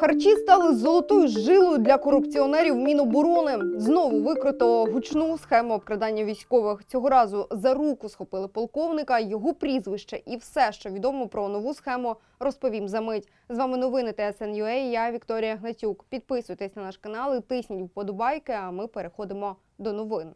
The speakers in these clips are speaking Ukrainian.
Харчі стали золотою жилою для корупціонерів Міноборони. Знову викрито гучну схему обкрадання військових. Цього разу за руку схопили полковника, його прізвище і все, що відомо про нову схему, розповім за мить. З вами новини ТСНЮА. Я Вікторія Гнатюк. Підписуйтесь на наш канал і тисніть вподобайки. А ми переходимо до новин.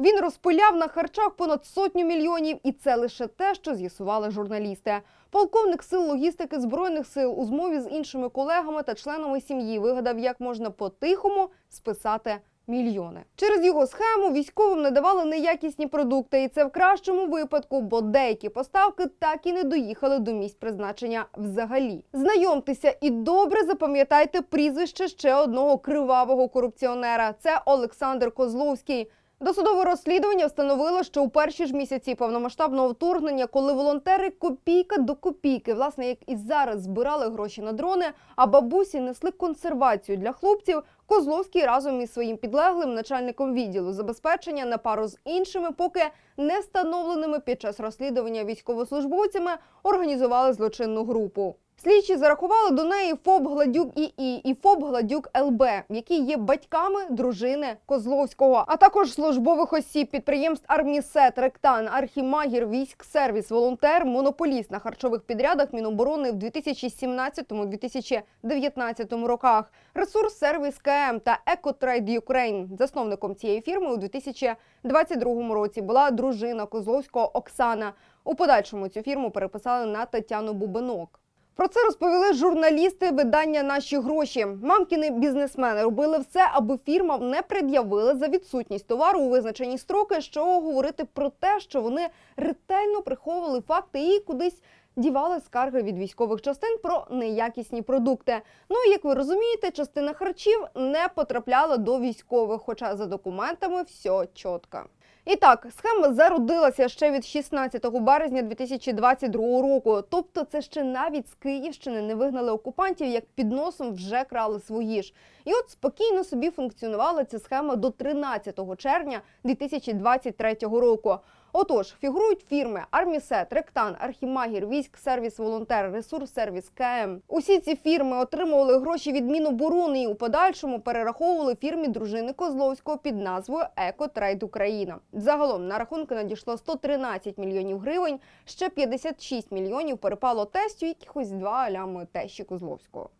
Він розпиляв на харчах понад сотню мільйонів, і це лише те, що з'ясували журналісти. Полковник сил логістики збройних сил у змові з іншими колегами та членами сім'ї вигадав, як можна по-тихому списати мільйони. Через його схему військовим надавали неякісні продукти, і це в кращому випадку, бо деякі поставки так і не доїхали до місць призначення взагалі. Знайомтеся і добре запам'ятайте прізвище ще одного кривавого корупціонера. Це Олександр Козловський. Досудове розслідування встановило, що у перші ж місяці повномасштабного вторгнення, коли волонтери копійка до копійки, власне, як і зараз збирали гроші на дрони, а бабусі несли консервацію для хлопців. Козловський разом із своїм підлеглим начальником відділу забезпечення на пару з іншими, поки не встановленими під час розслідування військовослужбовцями, організували злочинну групу. Слідчі зарахували до неї ФОБ Гладюк ІІ і ФОБ Гладюк ЛБ, які є батьками дружини Козловського, а також службових осіб підприємств Армісет, Ректан, Архімагір, Військ Сервіс, Волонтер, монополіст на харчових підрядах Міноборони в 2017-2019 роках. Ресурс Сервіс КМ та Екотрейд Юкрейн. Засновником цієї фірми у 2022 році була дружина Козловського Оксана. У подальшому цю фірму переписали на Тетяну Бубенок. Про це розповіли журналісти видання Наші гроші. Мамкіни бізнесмени робили все, аби фірма не пред'явила за відсутність товару у визначені строки, що говорити про те, що вони ретельно приховували факти і кудись дівали скарги від військових частин про неякісні продукти. Ну як ви розумієте, частина харчів не потрапляла до військових, хоча за документами все чітко. І так, схема зародилася ще від 16 березня 2022 року. Тобто, це ще навіть з Київщини не вигнали окупантів, як під носом вже крали свої ж. І от спокійно собі функціонувала ця схема до 13 червня 2023 року. Отож, фігурують фірми Армісет, Ректан, Архімагір, Військ Сервіс Волонтер, Ресурс Сервіс КМ. Усі ці фірми отримували гроші від Міноборони і у подальшому перераховували фірмі дружини Козловського під назвою Екотрейд Україна. Загалом на рахунки надійшло 113 мільйонів гривень, ще 56 мільйонів перепало тестю, якихось два лями тещі Козловського.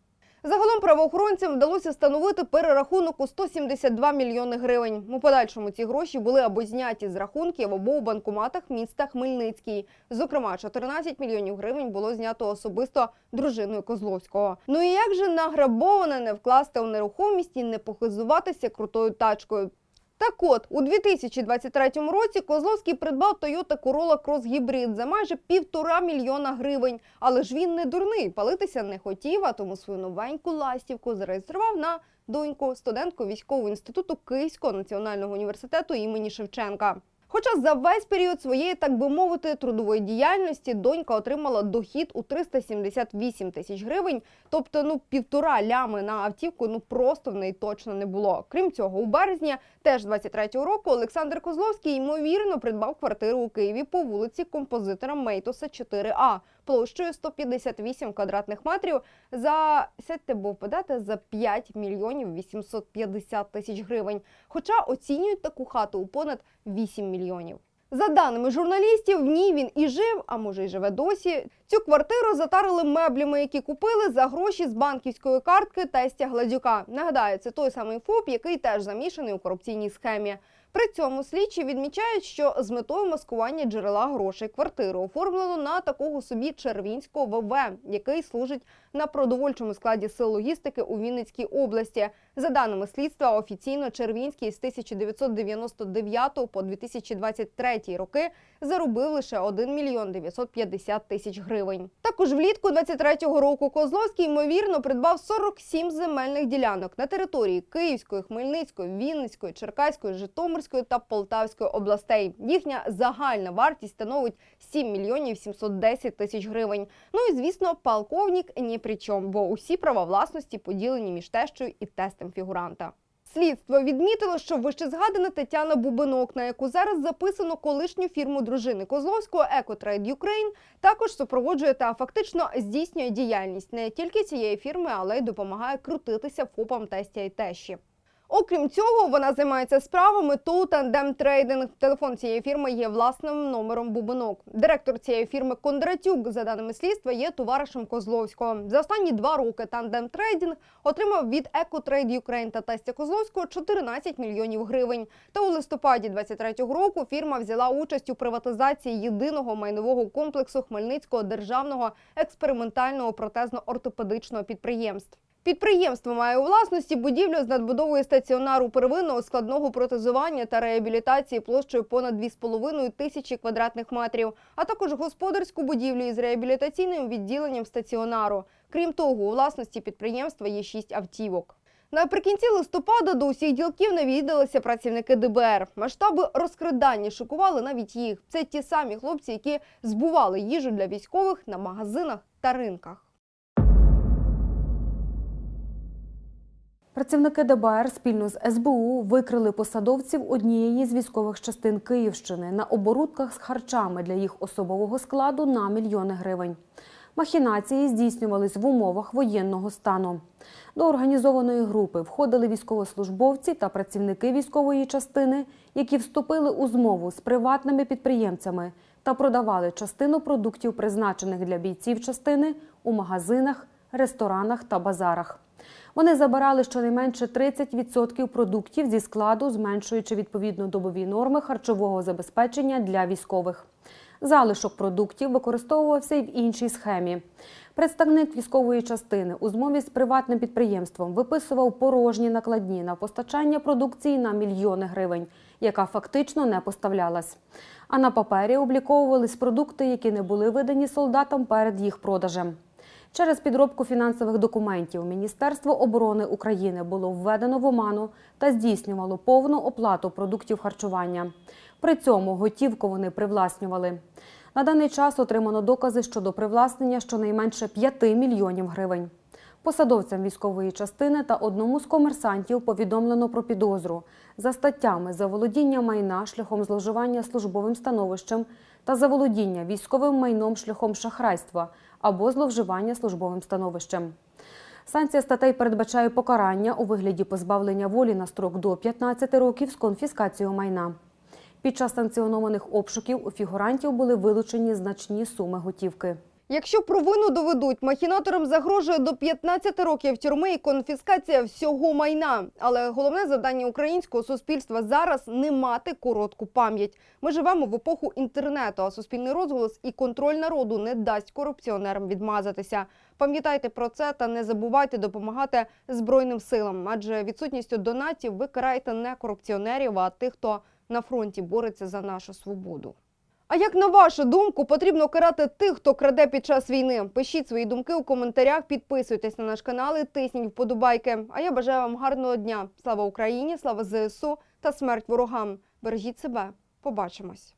Загалом правоохоронцям вдалося встановити перерахунок у 172 мільйони гривень. У подальшому ці гроші були або зняті з рахунків, або у банкоматах міста Хмельницький. Зокрема, 14 мільйонів гривень було знято особисто дружиною Козловського. Ну і як же награбоване не вкласти у нерухомість і не похизуватися крутою тачкою? Так от, у 2023 році Козловський придбав Toyota Corolla Cross Hybrid за майже півтора мільйона гривень. Але ж він не дурний, палитися не хотів, а тому свою новеньку ластівку зареєстрував на доньку, студентку військового інституту Київського національного університету імені Шевченка. Хоча за весь період своєї, так би мовити, трудової діяльності донька отримала дохід у 378 тисяч гривень, тобто ну півтора лями на автівку ну просто в неї точно не було. Крім цього, у березні теж 23-го року Олександр Козловський ймовірно придбав квартиру у Києві по вулиці композитора Мейтоса 4А площею 158 квадратних метрів за сядьте, бо впадете за 5 мільйонів 850 тисяч гривень. Хоча оцінюють таку хату у понад 8 мільйонів. За даними журналістів, в ній він і жив, а може й живе досі. Цю квартиру затарили меблями, які купили за гроші з банківської картки тестя Гладюка. Нагадаю, це той самий ФОП, який теж замішаний у корупційній схемі. При цьому слідчі відмічають, що з метою маскування джерела грошей квартиру оформлено на такого собі Червінського ВВ, який служить на продовольчому складі сил логістики у Вінницькій області. За даними слідства, офіційно Червінський з 1999 по 2023 роки заробив лише 1 мільйон 950 тисяч гривень. Також влітку 23-го року Козловський ймовірно придбав 47 земельних ділянок на території Київської, Хмельницької, Вінницької, Черкаської, Житомирської та Полтавської областей. Їхня загальна вартість становить 7 мільйонів 710 тисяч гривень. Ну і звісно, полковник ні при чому, бо усі права власності поділені між тещою і тестем фігуранта. Слідство відмітило, що вищезгадана Тетяна Бубинок, на яку зараз записано колишню фірму дружини Козловського «Екотрейд Юкрейн», також супроводжує та фактично здійснює діяльність не тільки цієї фірми, але й допомагає крутитися ФОПам тестя і тещі. Окрім цього, вона займається справами ТОУ Тандем Трейдинг. Телефон цієї фірми є власним номером Бубинок. Директор цієї фірми Кондратюк, за даними слідства, є товаришем Козловського. За останні два роки Тандем Трейдинг отримав від Екотрейд Юкрейн та тестя Козловського 14 мільйонів гривень. Та у листопаді 23-го року фірма взяла участь у приватизації єдиного майнового комплексу Хмельницького державного експериментального протезно-ортопедичного підприємств. Підприємство має у власності будівлю з надбудовою стаціонару первинного складного протезування та реабілітації площею понад 2,5 тисячі квадратних метрів, а також господарську будівлю із реабілітаційним відділенням стаціонару. Крім того, у власності підприємства є шість автівок. Наприкінці листопада до усіх ділків навідалися працівники ДБР. Масштаби розкрадання шокували навіть їх. Це ті самі хлопці, які збували їжу для військових на магазинах та ринках. Працівники ДБР спільно з СБУ викрили посадовців однієї з військових частин Київщини на оборудках з харчами для їх особового складу на мільйони гривень. Махінації здійснювались в умовах воєнного стану. До організованої групи входили військовослужбовці та працівники військової частини, які вступили у змову з приватними підприємцями та продавали частину продуктів, призначених для бійців частини, у магазинах, ресторанах та базарах. Вони забирали щонайменше 30% продуктів зі складу, зменшуючи відповідно добові норми харчового забезпечення для військових. Залишок продуктів використовувався й в іншій схемі. Представник військової частини у змові з приватним підприємством виписував порожні накладні на постачання продукції на мільйони гривень, яка фактично не поставлялась. А на папері обліковувались продукти, які не були видані солдатам перед їх продажем. Через підробку фінансових документів Міністерство оборони України було введено в оману та здійснювало повну оплату продуктів харчування. При цьому готівку вони привласнювали. На даний час отримано докази щодо привласнення щонайменше 5 мільйонів гривень. Посадовцям військової частини та одному з комерсантів повідомлено про підозру за статтями заволодіння майна шляхом зловживання службовим становищем та заволодіння військовим майном шляхом шахрайства або зловживання службовим становищем. Санкція статей передбачає покарання у вигляді позбавлення волі на строк до 15 років з конфіскацією майна. Під час санкціонованих обшуків у фігурантів були вилучені значні суми готівки. Якщо провину доведуть, махінаторам загрожує до 15 років тюрми і конфіскація всього майна. Але головне завдання українського суспільства зараз не мати коротку пам'ять. Ми живемо в епоху інтернету, а суспільний розголос і контроль народу не дасть корупціонерам відмазатися. Пам'ятайте про це та не забувайте допомагати збройним силам, адже відсутністю донатів ви караєте не корупціонерів, а тих, хто на фронті бореться за нашу свободу. А як на вашу думку, потрібно карати тих, хто краде під час війни? Пишіть свої думки у коментарях, підписуйтесь на наш канал і тисніть вподобайки. А я бажаю вам гарного дня. Слава Україні, слава ЗСУ та смерть ворогам. Бережіть себе. Побачимось.